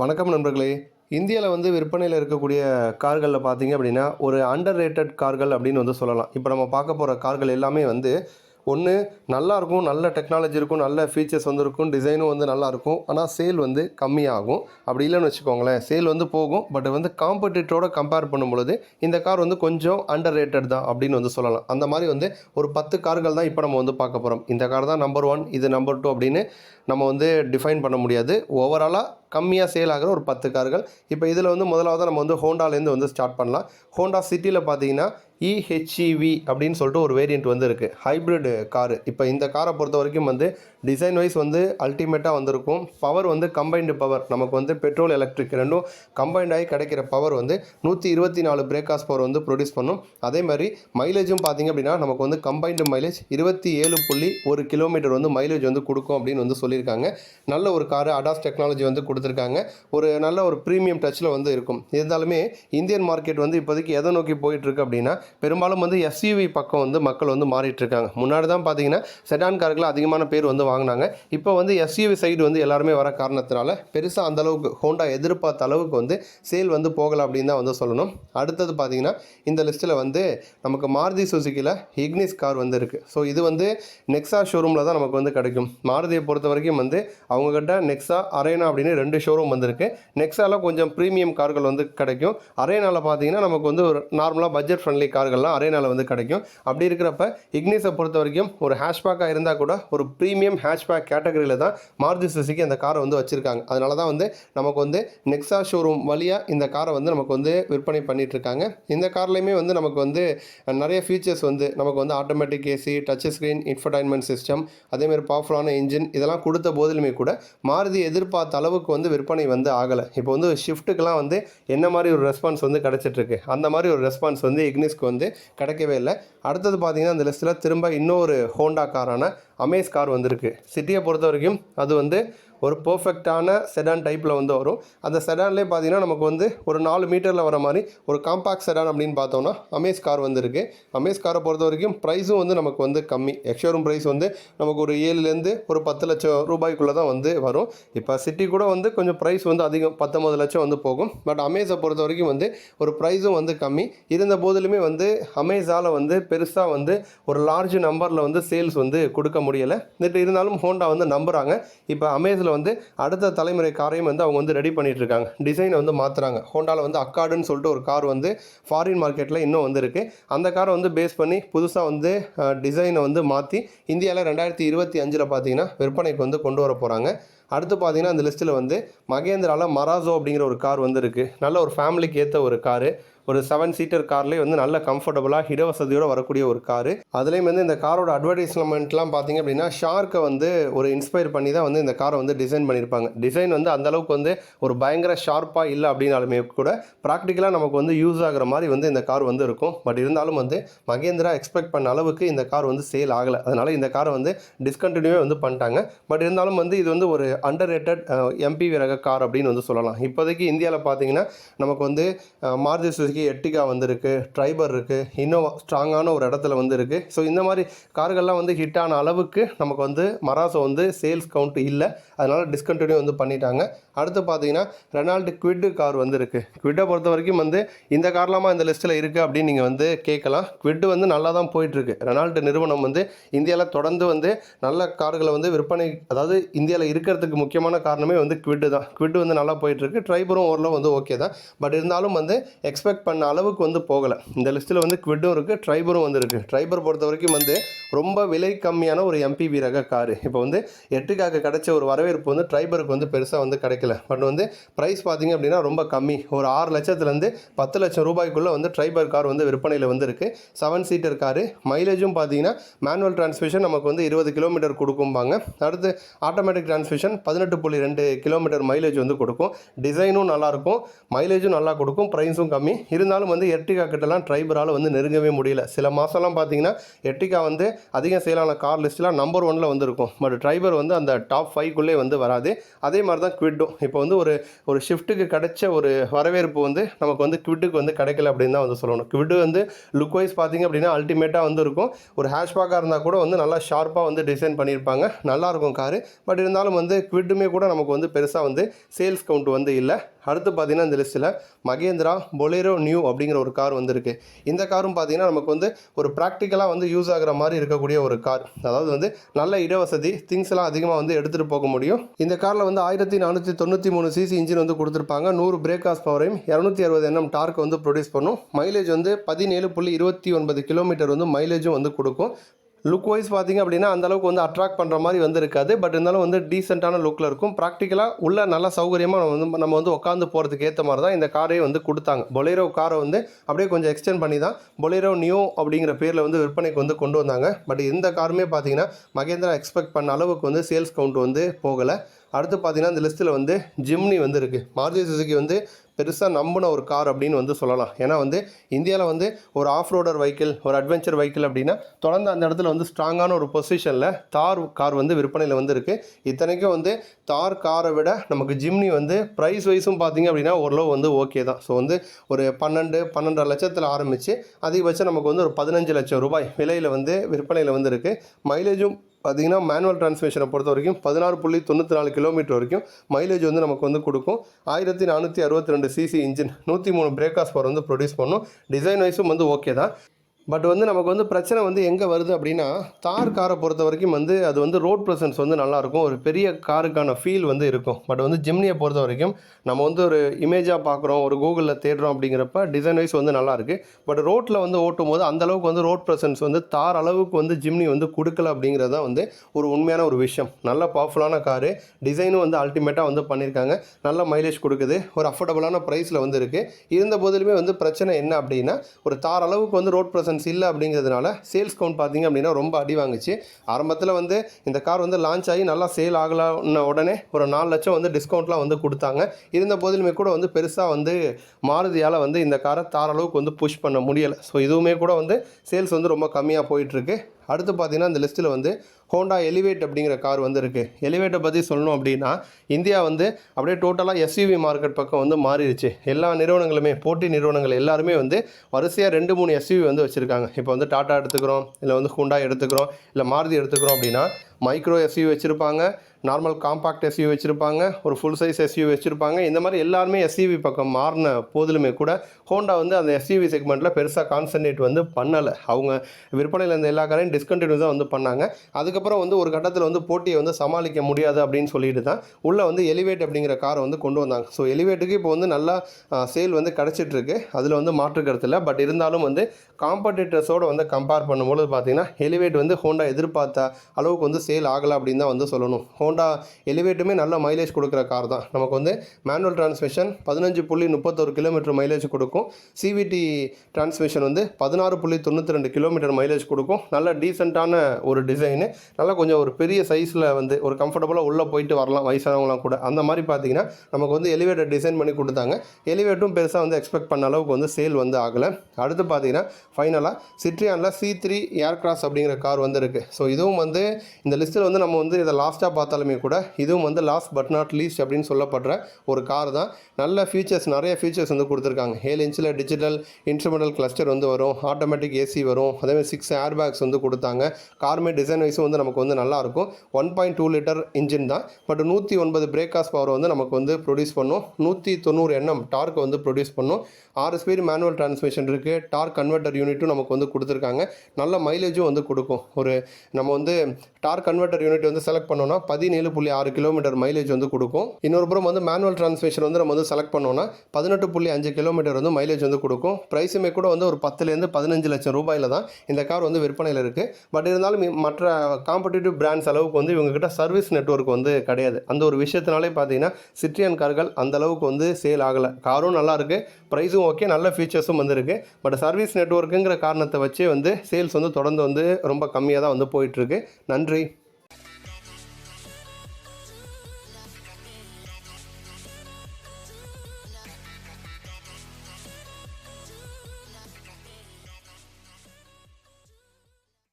வணக்கம் நண்பர்களே. இந்தியாவில் வந்து விற்பனையில் இருக்கக்கூடிய கார்களில் பார்த்தீங்க அப்படின்னா ஒரு அண்டர் ரேட்டட் கார்கள் அப்படின்னு வந்து சொல்லலாம். இப்போ நம்ம பார்க்க போகிற கார்கள் எல்லாமே வந்து ஒன்று நல்லாயிருக்கும் நல்ல டெக்னாலஜி இருக்கும் நல்ல ஃபீச்சர்ஸ் வந்து இருக்கும் டிசைனும் வந்து நல்லாயிருக்கும் ஆனால் சேல் வந்து கம்மியாகும். அப்படி இல்லைன்னு வச்சுக்கோங்களேன். சேல் வந்து போகும் பட் வந்து காம்படிட்டரோட கம்பேர் பண்ணும்பொழுது இந்த கார் வந்து கொஞ்சம் அண்டர் ரேட்டட் தான் அப்படின்னு வந்து சொல்லலாம். அந்த மாதிரி வந்து ஒரு பத்து கார்கள் தான் இப்போ நம்ம வந்து பார்க்க போகிறோம் இந்த கார் தான் நம்பர் ஒன் இது நம்பர் டூ அப்படின்னு நம்ம வந்து டிஃபைன் பண்ண முடியாது. ஓவராலாக கம்மியாக சேல் ஆகிற ஒரு பத்து கார்கள். இப்போ இதில் வந்து முதலாவது நம்ம வந்து ஹோண்டாலேருந்து வந்து ஸ்டார்ட் பண்ணலாம். ஹோண்டா சிட்டியில் பார்த்தீங்கன்னா இஹெச்இவி அப்படின்னு சொல்லிட்டு ஒரு வேரியண்ட் வந்து இருக்குது ஹைப்ரிட் காரு இப்போ இந்த காரை பொறுத்த வரைக்கும் வந்து டிசைன் வைஸ் வந்து அல்டிமேட்டாக வந்திருக்கும். பவர் வந்து கம்பைன்டு பவர் நமக்கு வந்து பெட்ரோல் எலக்ட்ரிக் ரெண்டும் கம்பைண்ட் ஆகி கிடைக்கிற பவர் வந்து நூற்றி இருபத்தி நாலு பிரேக்காஸ் பவர் வந்து ப்ரொடியூஸ் பண்ணும். அதே மாதிரி மைலேஜும் பார்த்தீங்க அப்படின்னா நமக்கு வந்து கம்பைன்டு மைலேஜ் இருபத்தி ஏழு புள்ளி ஒரு கிலோமீட்டர் வந்து மைலேஜ் வந்து கொடுக்கும் அப்படின்னு வந்து சொல்லியிருக்காங்க. நல்ல ஒரு காரு அடாஸ் டெக்னாலஜி வந்து கொடுத்துருக்காங்க. ஒரு நல்ல ஒரு ப்ரீமியம் டச்சில் வந்து இருக்கும். இருந்தாலுமே இந்தியன் மார்க்கெட் வந்து இப்போதைக்கு எதை நோக்கி போயிட்டுருக்கு அப்படின்னா பெரும்பாலும் வந்து எஸ்யூவி பக்கம் வந்து மக்கள் வந்து மாறிட்டுருக்காங்க. முன்னாடி தான் பார்த்தீங்கன்னா செடான் கார்களை அதிகமான பேர் வந்து வாங்கினாங்க. இப்போ வந்து எஸ்யூவி சைடு வந்து எல்லாருமே வர காரணத்தினால பெருசாக அந்த அளவுக்கு ஹோண்டா எதிர்பார்த்த அளவுக்கு வந்து சேல் வந்து போகலை அப்படின்னு தான் வந்து சொல்லணும். அடுத்தது பார்த்தீங்கன்னா இந்த லிஸ்ட்டில் வந்து நமக்கு மாருதி சுசுக்கியில் இக்னிஸ் கார் வந்து இருக்குது ஸோ இது வந்து நெக்ஸா ஷோரூமில் தான் நமக்கு வந்து கிடைக்கும். மாருதியை பொறுத்த வரைக்கும் வந்து அவங்கக்கிட்ட நெக்ஸா அரேனா அப்படின்னு ரெண்டு ஷோரூம் வந்திருக்கு. நெக்ஸாவில் கொஞ்சம் ப்ரீமியம் கார்கள் வந்து கிடைக்கும். அரேனாவில் பார்த்தீங்கன்னா நமக்கு வந்து ஒரு நார்மலாக பட்ஜெட் ஃப்ரெண்ட்லி கார்கள்லாம் அரேனாவில் வந்து கிடைக்கும். அப்படி இருக்கிறப்ப இக்னிஸை பொறுத்த வரைக்கும் ஒரு ஹேஷ்பேக்காக இருந்தால் கூட ஒரு ப்ரீமியம் ஹேஷ்பேக் கேட்டகரியில் தான் மாருதி சுசுக்கி அந்த காரை வந்து வச்சுருக்காங்க. அதனால தான் வந்து நமக்கு வந்து நெக்ஸா ஷோரூம் வழியாக இந்த காரை வந்து நமக்கு வந்து விற்பனை பண்ணிகிட்ருக்காங்க இந்த கார்லேயுமே வந்து நமக்கு வந்து நிறைய ஃபீச்சர்ஸ் வந்து நமக்கு வந்து automatic AC touch screen infotainment system அதேமாதிரி பவர்ஃபுல்லான இன்ஜின் இதெல்லாம் கொடுத்த போதிலுமே கூட மாருதி எதிர்பார்த்த அளவுக்கு வந்து விற்பனை வந்து ஆகலை. இப்போ வந்து ஷிஃப்ட்டுக்கெலாம் வந்து என்ன மாதிரி ஒரு ரெஸ்பான்ஸ் வந்து கிடச்சிட்ருக்கு அந்த மாதிரி ஒரு ரெஸ்பான்ஸ் வந்து இக்னிஸ்க்கு வந்து கிடைக்கவே இல்லை. அடுத்தது பார்த்தீங்கன்னா அந்த லிஸ்ட்டில் திரும்ப இன்னொரு ஹோண்டா காரான அமேஸ் கார் வந்திருக்கு. சிட்டியை பொறுத்த வரைக்கும் அது வந்து ஒரு பர்ஃபெக்டான செடான் டைப்பில் வந்து வரும். அந்த செடான்லேயே பார்த்தீங்கன்னா நமக்கு வந்து ஒரு நாலு மீட்டரில் வர மாதிரி ஒரு காம்பாக்ட் செடான் அப்படின்னு பார்த்தோம்னா அமேஸ் கார் வந்துருக்கு. அமேஸ் காரை பொறுத்த வரைக்கும் ப்ரைஸும் வந்து நமக்கு வந்து கம்மி. எக்ஷோரூம் ப்ரைஸ் வந்து நமக்கு ஒரு ஏழுலேருந்து ஒரு பத்து லட்சம் ரூபாய்க்குள்ளே தான் வந்து வரும். இப்போ சிட்டி கூட வந்து கொஞ்சம் ப்ரைஸ் வந்து அதிகம் பத்தொம்பது லட்சம் வந்து போகும். பட் அமேஸை பொறுத்த வரைக்கும் வந்து ஒரு ப்ரைஸும் வந்து கம்மி. இருந்த போதிலுமே வந்து அமேஸால் வந்து பெருசாக வந்து ஒரு லார்ஜ் நம்பரில் வந்து சேல்ஸ் வந்து கொடுக்க முடியலை. இருந்தாலும் ஹோண்டா வந்து நம்புகிறாங்க இப்போ அமேஸில் வந்து அடுத்த தலைமுறை காரையும் வந்து அவங்க வந்து ரெடி பண்ணிட்டு இருக்காங்க டிசைனை வந்து மாற்றுறாங்க ஹோண்டாவில் வந்து அக்காடுன்னு சொல்லிட்டு ஒரு கார் வந்து ஃபாரின் மார்க்கெட்டில் இன்னும் வந்திருக்கு. அந்த காரை வந்து பேஸ் பண்ணி புதுசாக வந்து டிசைனை வந்து மாற்றி இந்தியாவில் ரெண்டாயிரத்தி இருபத்தி அஞ்சில் பார்த்தீங்கன்னா விற்பனைக்கு வந்து கொண்டு வர போகிறாங்க அடுத்து பார்த்தீங்கன்னா அந்த லிஸ்ட்டில் வந்து மகேந்திராவில் மராசோ அப்படிங்கிற ஒரு கார் வந்து இருக்குது நல்ல ஒரு ஃபேமிலிக்கு ஏற்ற ஒரு காரு ஒரு செவன் சீட்டர் கார்லேயே வந்து நல்ல கம்ஃபர்டபுளாக இடவசதியோடு வரக்கூடிய ஒரு காரு அதுலேயும் வந்து இந்த காரோட அட்வர்டைஸ்மெண்ட்லாம் பார்த்தீங்க அப்படின்னா ஷார்க்கை வந்து ஒரு இன்ஸ்பயர் பண்ணி தான் வந்து இந்த காரை வந்து டிசைன் பண்ணியிருப்பாங்க டிசைன் வந்து அந்த அளவுக்கு வந்து ஒரு பயங்கர ஷார்ப்பாக இல்லை அப்படின்னாலுமே கூட ப்ராக்டிக்கலாக நமக்கு வந்து யூஸ் ஆகிற மாதிரி வந்து இந்த கார் வந்து இருக்கும். பட் இருந்தாலும் வந்து மகேந்திரா எக்ஸ்பெக்ட் பண்ண அளவுக்கு இந்த கார் வந்து சேல் ஆகலை. அதனால் இந்த காரை வந்து டிஸ்கண்டினியூவே வந்து பண்ணிட்டாங்க. பட் இருந்தாலும் வந்து இது வந்து ஒரு அண்டர் ரேட்டட் எம்பி ரக கார் அப்படின்னு வந்து சொல்லலாம். இப்போதைக்கு இந்தியாவில் பார்த்தீங்கன்னா நமக்கு வந்து மாருதி சுசுக்கி சுசுகி எட்டிகா வந்திருக்கு ட்ரைபர் இருக்குது இன்னும் ஸ்ட்ராங்கான ஒரு இடத்துல வந்து இருக்குது ஸோ இந்த மாதிரி கார்கள்லாம் வந்து ஹிட்டான அளவுக்கு நமக்கு வந்து மராசோ வந்து சேல்ஸ் கவுண்ட் இல்லை. அதனால் டிஸ்கண்டினியூ வந்து பண்ணிட்டாங்க. அடுத்து பார்த்தீங்கன்னா ரெனால்டு குவிட்டு கார் வந்துருக்கு. குவிட்டை பொறுத்த வரைக்கும் வந்து இந்த கார்லாமா இந்த லிஸ்ட்டில் இருக்குது அப்படின்னு நீங்கள் வந்து கேட்கலாம். குவிட்டு வந்து நல்லா தான் போயிட்டுருக்கு. ரெனால்டு நிறுவனம் வந்து இந்தியாவில் தொடர்ந்து வந்து நல்ல கார்களை வந்து விற்பனை அதாவது இந்தியாவில் இருக்கிறதுக்கு முக்கியமான காரணமே வந்து குவிட்டு தான். குவிட்டு வந்து நல்லா போயிட்டுருக்கு. ட்ரைபரும் ஓரளவு வந்து ஓகே தான். பட் இருந்தாலும் வந்து எக்ஸ்பெக்ட் பண்ண அளவுக்கு வந்து போகலை. இந்த லிஸ்ட்டில் வந்து குவிட்டும் இருக்குது ட்ரைபரும் வந்து இருக்குது ட்ரைபர் பொறுத்த வரைக்கும் வந்து ரொம்ப விலை கம்மியான ஒரு எம்பிவி ரக காரு. இப்போ வந்து எட்டுக்காக கிடைச்ச ஒரு வரவேற்பு வந்து ட்ரைபருக்கு வந்து பெருசாக வந்து கிடைக்கல. பட் வந்து ப்ரைஸ் பார்த்திங்க அப்படின்னா ரொம்ப கம்மி. ஒரு ஆறு லட்சத்துலேருந்து பத்து லட்சம் ரூபாய்க்குள்ளே வந்து ட்ரைபர் கார் வந்து விற்பனையில் வந்துருக்கு செவன் சீட்டர் காரு. மைலேஜும் பார்த்தீங்கன்னா மேனுவல் டிரான்ஸ்மிஷன் நமக்கு வந்து இருபது கிலோமீட்டர் கொடுக்கும்பாங்க. அடுத்து ஆட்டோமேட்டிக் டிரான்ஸ்மிஷன் பதினெட்டு புள்ளி ரெண்டு கிலோமீட்டர் மைலேஜ் வந்து கொடுக்கும். டிசைனும் நல்லாயிருக்கும் மைலேஜும் நல்லா கொடுக்கும். ப்ரைஸும் கம்மி. இருந்தாலும் வந்து எர்டிகா கிட்டலாம் ட்ரைபரால் வந்து நெருங்கவே முடியல. சில மாதம்லாம் பார்த்தீங்கன்னா எர்டிகா வந்து அதிகம் சேலான கார் லிஸ்ட்லாம் நம்பர் ஒனில் வந்திருக்கும். பட் ட்ரைபர் வந்து அந்த டாப் ஃபைவ்க்குள்ளே வந்து வராது. அதே மாதிரி தான் குவிட்டும் இப்போ வந்து ஒரு ஒரு ஷிஃப்ட்டுக்கு கிடைச்ச ஒரு வரவேற்பு வந்து நமக்கு வந்து குவிட்டுக்கு வந்து கிடைக்கல அப்படின்னு தான் வந்து சொல்லணும். குவிட்டு வந்து லுக் வைஸ் பார்த்தீங்க அப்படின்னா அல்டிமேட்டாக வந்து இருக்கும். ஒரு ஹேஷ்பேக்காக இருந்தால் கூட வந்து நல்லா ஷார்ப்பாக வந்து டிசைன் பண்ணியிருப்பாங்க. நல்லாயிருக்கும் காரு பட் இருந்தாலும் வந்து குவிட்டுமே கூட நமக்கு வந்து பெருசாக வந்து சேல்ஸ் கவுண்ட் வந்து இல்லை. அடுத்து பார்த்தீங்கன்னா இந்த லிஸ்ட்டில் மகேந்திரா பொலேரோ நியூ அப்படிங்கிற ஒரு கார் வந்திருக்கு. இந்த காரும் பார்த்தீங்கன்னா நமக்கு வந்து ஒரு ப்ராக்டிக்கலாக வந்து யூஸ் ஆகிற மாதிரி இருக்கக்கூடிய ஒரு கார் அதாவது வந்து நல்ல இடவசதி திங்ஸ்லாம் அதிகமாக வந்து எடுத்துகிட்டு போக முடியும். இந்த காரில் வந்து ஆயிரத்தி நானூற்றி தொண்ணூற்றி மூணு சிசி இன்ஜின் வந்து கொடுத்துருப்பாங்க. நூறு பிரேக் ஆஸ் பவரையும் இரநூத்தி அறுபது எண்ணம் டார்க் வந்து ப்ரொடியூஸ் பண்ணும். மைலேஜ் வந்து பதினேழு புள்ளி இருபத்தி ஒன்பது கிலோமீட்டர் வந்து மைலேஜும் வந்து கொடுக்கும். லுக் வைஸ் பார்த்தீங்க அப்படின்னா அந்த அளவுக்கு வந்து அட்ராக்ட் பண்ணுற மாதிரி வந்து இருக்காது. பட் இருந்தாலும் வந்து டீசெண்டான லுக்கில் இருக்கும். ப்ராக்டிக்கலாக உள்ள நல்லா சௌகரியமாக நம்ம வந்து நம்ம வந்து உட்காந்து போகிறதுக்கு ஏற்ற மாதிரி தான் இந்த காரே வந்து கொடுத்தாங்க. பொலேரோ காரை வந்து அப்படியே கொஞ்சம் எக்ஸ்டெண்ட் பண்ணி தான் பொலேரோ நியூ அப்படிங்கிற பேரில் வந்து விற்பனைக்கு வந்து கொண்டு வந்தாங்க. பட் இந்த காருமே பார்த்தீங்கன்னா மகேந்திரா எக்ஸ்பெக்ட் பண்ண அளவுக்கு வந்து சேல்ஸ் கவுண்ட் வந்து போகலை. அடுத்து பார்த்தீங்கன்னா இந்த லிஸ்ட்டில் வந்து ஜிம்னி வந்து இருக்குது மாருதி சுசுகி வந்து பெருசாக நம்பின ஒரு கார் அப்படின்னு வந்து சொல்லலாம். ஏன்னா வந்து இந்தியாவில் வந்து ஒரு ஆஃப் ரோடர் வெஹிக்கிள் ஒரு அட்வென்ச்சர் வெஹிக்கிள் அப்படின்னா தொடர்ந்து அந்த இடத்துல வந்து ஸ்ட்ராங்கான ஒரு பொசிஷனில் தார் கார் வந்து விற்பனையில் வந்து இருக்குது இத்தனைக்கும் வந்து தார் காரை விட நமக்கு ஜிம்னி வந்து ப்ரைஸ் வைஸும் பார்த்தீங்க அப்படின்னா ஓரளவு வந்து ஓகே தான். ஸோ வந்து ஒரு பன்னெண்டு பன்னெண்டரை லட்சத்தில் ஆரம்பித்து அதிகபட்சம் நமக்கு வந்து ஒரு பதினஞ்சு லட்சம் ரூபாய் விலையில் வந்து விற்பனையில் வந்து இருக்குது மைலேஜும் பார்த்திங்கன்னா மேனுவல் டிரான்ஸ்மிஷனை பொறுத்த வரைக்கும் பதினாறு புள்ளி தொண்ணூற்றி நாலு கிலோமீட்டர் வரைக்கும் மைலேஜ் வந்து நமக்கு வந்து கொடுக்கும். ஆயிரத்தி நானூற்றி அறுபத்தி ரெண்டு சிசி இன்ஜின் நூற்றி மூணு பிரேக்காஸ் பவர் வந்து ப்ரொடியூஸ் பண்ணும். டிசைன் வைஸும் வந்து ஓகே தான். பட் வந்து நமக்கு வந்து பிரச்சனை வந்து எங்கே வருது அப்படின்னா தார் காரை பொறுத்த வரைக்கும் வந்து அது வந்து ரோட் ப்ரெசன்ஸ் வந்து நல்லாயிருக்கும் ஒரு பெரிய காருக்கான ஃபீல் வந்து இருக்கும். பட் வந்து ஜிம்னியை பொறுத்த வரைக்கும் நம்ம வந்து ஒரு இமேஜாக பார்க்குறோம் ஒரு கூகுளில் தேடுறோம் அப்படிங்கிறப்ப டிசைன் வைஸ் வந்து நல்லாயிருக்கு பட் ரோட்டில் வந்து ஓட்டும் போது அந்தளவுக்கு வந்து ரோட் ப்ரெசன்ஸ் வந்து தார் அளவுக்கு வந்து ஜிம்னி வந்து கொடுக்கல அப்படிங்கிறது தான் வந்து ஒரு உண்மையான ஒரு விஷயம். நல்ல பவர்ஃபுல்லான காரு. டிசைனும் வந்து அல்டிமேட்டாக வந்து பண்ணியிருக்காங்க. நல்ல மைலேஜ் கொடுக்குது. ஒரு அஃபோர்டபுளான ப்ரைஸில் வந்து இருக்குது இருந்த போதிலுமே வந்து பிரச்சனை என்ன அப்படின்னா ஒரு தார் அளவுக்கு வந்து ரோட் ப்ரெசன்ஸ் இல்லை அப்படிங்கிறதுனால சேல்ஸ் கவுண்ட் பார்த்தீங்க அப்படின்னா ரொம்ப அடி வாங்குச்சு. ஆரம்பத்தில் வந்து இந்த கார் வந்து லான்ச் ஆகி நல்லா சேல் ஆகலான உடனே ஒரு நாலு லட்சம் வந்து டிஸ்கவுண்ட்லாம் வந்து கொடுத்தாங்க. இருந்த போதிலுமே கூட வந்து பெருசாக வந்து மாருதியால் வந்து இந்த காரை தார அளவுக்கு வந்து புஷ் பண்ண முடியலை. ஸோ இதுவுமே கூட வந்து சேல்ஸ் வந்து ரொம்ப கம்மியாக போயிட்டுருக்கு அடுத்து பார்த்தீங்கன்னா இந்த லிஸ்ட்டில் வந்து ஹோண்டா எலிவேட் அப்படிங்கிற கார் வந்து இருக்குது எலிவேட்டை பற்றி சொல்லணும் அப்படின்னா இந்தியா வந்து அப்படியே டோட்டலாக எஸ்யூவி மார்க்கெட் பக்கம் வந்து மாறிடுச்சு. எல்லா நிறுவனங்களுமே போட்டி நிறுவனங்கள் எல்லாருமே வந்து வரிசையாக ரெண்டு மூணு எஸ்யூவி வந்து வச்சுருக்காங்க. இப்போ வந்து டாட்டா எடுத்துக்கிறோம் இல்லை வந்து ஹுண்டா எடுத்துக்கிறோம் இல்லை மாருதி எடுத்துக்கிறோம் அப்படின்னா மைக்ரோ எஸ்யூவி வச்சுருப்பாங்க. நார்மல் காம்பாக்ட் எஸ்யூ வச்சுருப்பாங்க ஒரு ஃபுல் சைஸ் எஸ்யூ வச்சுருப்பாங்க. இந்த மாதிரி எல்லாருமே எஸ்யூவி பக்கம் மாறின போதிலுமே கூட ஹோண்டா வந்து அந்த எஸ்யூவி செக்மெண்ட்டில் பெருசாக கான்சன்ட்ரேட் வந்து பண்ணலை. அவங்க விற்பனையில் இருந்த எல்லா காரையும் டிஸ்கண்டினியூ தான் வந்து பண்ணாங்க. அதுக்கப்புறம் வந்து ஒரு கட்டத்தில் வந்து போட்டியை வந்து சமாளிக்க முடியாது அப்படின்னு சொல்லிட்டு தான் உள்ளே வந்து எலிவேட் அப்படிங்கிற காரை வந்து கொண்டு வந்தாங்க. ஸோ எலிவேட்டுக்கு இப்போ வந்து நல்லா சேல் வந்து கிடச்சிட்ருக்கு. அதில் வந்து மாற்று கருத்து இல்லை. பட் இருந்தாலும் வந்து காம்படிட்டர்ஸோடு வந்து கம்பேர் பண்ணும்போது பார்த்திங்கன்னா எலிவேட் வந்து ஹோண்டா எதிர்பார்த்த அளவுக்கு வந்து சேல் ஆகலை அப்படின்னு தான் வந்து சொல்லணும். ஹோண்டா எலிவேட்டுமே நல்ல மைலேஜ் கொடுக்குற கார் தான். நமக்கு வந்து மேனுவல் டிரான்ஸ்மிஷன் பதினஞ்சு புள்ளி முப்பத்தொரு கிலோமீட்டர் மைலேஜ் கொடுக்கும். சிவிடி டிரான்ஸ்மிஷன் வந்து பதினாறு புள்ளி தொண்ணூற்றி ரெண்டு கிலோமீட்டர் மைலேஜ் கொடுக்கும். நல்ல டீசெண்டான ஒரு டிசைனு நல்லா கொஞ்சம் ஒரு பெரிய சைஸில் வந்து ஒரு கம்ஃபர்டபுளாக உள்ளே போயிட்டு வரலாம் வயசானவங்களாம் கூட. அந்த மாதிரி பார்த்தீங்கன்னா நமக்கு வந்து எலிவேட்டர் டிசைன் பண்ணி கொடுத்தாங்க. எலிவேட்டும் பெருசாக வந்து எக்ஸ்பெக்ட் பண்ண அளவுக்கு வந்து சேல் வந்து ஆகலை. அடுத்து பார்த்தீங்கன்னா ஃபைனலாக சிட்ரியானில் சி த்ரீ ஏர்கிராஸ் அப்படிங்கிற கார் வந்து இருக்குது ஸோ இதுவும் வந்து இந்த லிஸ்ட்டில் வந்து நம்ம வந்து இதை லாஸ்ட்டாக பார்த்தா கூட இதுவும் வந்து லாஸ்ட் பட் நாட் லீஸ்ட் அப்படின்னு சொல்லப்படுற ஒரு கார் தான். நல்ல ஃபீச்சர்ஸ் நிறைய ஃபீச்சர்ஸ் வந்து கொடுத்துருக்காங்க. ஏழு இன்ச்சில் டிஜிட்டல் இன்ஸ்ட்ருமெண்டல் கிளஸ்டர் வந்து வரும். ஆட்டோமேட்டிக் ஏசி வரும். அதேமாதிரி சிக்ஸ் ஏர் பேக்ஸ் வந்து கொடுத்தாங்க. காருமே டிசைன் வைஸும் வந்து நமக்கு வந்து நல்லாயிருக்கும் one point two litre engine தான். பட் நூற்றி ஒன்பது பிரேக்காஸ் பவர் வந்து நமக்கு வந்து ப்ரொடியூஸ் பண்ணும். நூற்றி தொண்ணூறு எண்ணம் டார்க் வந்து ப்ரொடியூஸ் பண்ணும். ஆறு ஸ்பீடு மேனுவல் டிரான்ஸ்மிஷன் இருக்குது டார்க் கன்வெர்ட்டர் யூனிட்டும் நமக்கு வந்து கொடுத்துருக்காங்க. நல்ல மைலேஜும் வந்து கொடுக்கும். ஒரு நம்ம வந்து டார்க் கன்வெர்ட்டர் யூனிட் வந்து செலக்ட் பண்ணோம்னா பதினேழு புள்ளி ஆறு கிலோமீட்டர் மைலேஜ் வந்து கொடுக்கும். இன்னொரு புறம் வந்து மேனுவல் டிரான்ஸ்மிஷன் வந்து நம்ம வந்து செலக்ட் பண்ணோம்னா பதினெட்டு புள்ளி அஞ்சு கிலோமீட்டர் வந்து மைலேஜ் வந்து கொடுக்கும். ப்ரைஸுமே கூட வந்து ஒரு பத்துலேருந்து பதினஞ்சு லட்சம் ரூபாயில் தான் இந்த கார் வந்து விற்பனையில் இருக்குது பட் இருந்தாலும் மற்ற காம்படிட்டிவ் பிராண்ட்ஸ் அளவுக்கு வந்து இவங்ககிட்ட சர்வீஸ் நெட்வொர்க் வந்து கிடையாது. அந்த ஒரு விஷயத்தினாலே பார்த்தீங்கன்னா சிட்ரியன் கார்கள் அந்த அளவுக்கு வந்து சேல் ஆகலை. காரும் நல்லா இருக்குது ப்ரைஸும் ஓகே நல்ல ஃபீச்சர்ஸும் வந்துருக்கு பட் சர்வீஸ் நெட்வொர்க்குங்கிற காரணத்தை வச்சே வந்து சேல்ஸ் வந்து தொடர்ந்து வந்து ரொம்ப கம்மியாக தான் வந்து போயிட்டுருக்கு நன்றி.